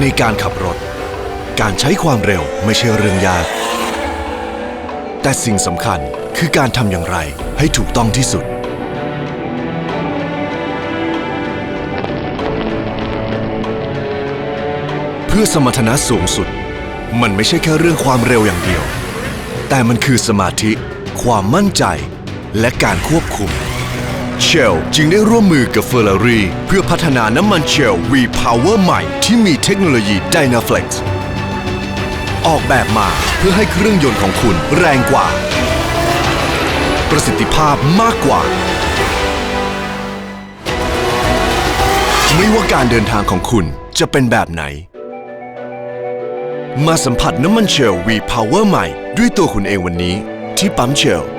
ในการขับรถ การใช้ความเร็วไม่ใช่เรื่องยาก แต่สิ่งสำคัญคือการทำอย่างไรให้ถูกต้องที่สุด เพื่อสมรรถนะสูงสุด มันไม่ใช่แค่เรื่องความเร็วอย่างเดียว แต่มันคือสมาธิ ความมั่นใจ และการควบคุม เชลจึงได้ร่วมมือกับ Ferrari เพื่อพัฒนาน้ำมันเชล V-Power ใหม่ที่มีเทคโนโลยี Dynaflex ออกแบบมาเพื่อให้เครื่องยนต์ของคุณแรงกว่า ประสิทธิภาพมากกว่า ไม่ว่าการเดินทางของคุณจะเป็นแบบไหน มาสัมผัสน้ำมันเชล V-Power ใหม่ด้วยตัวคุณเองวันนี้ ที่ปั๊มเชล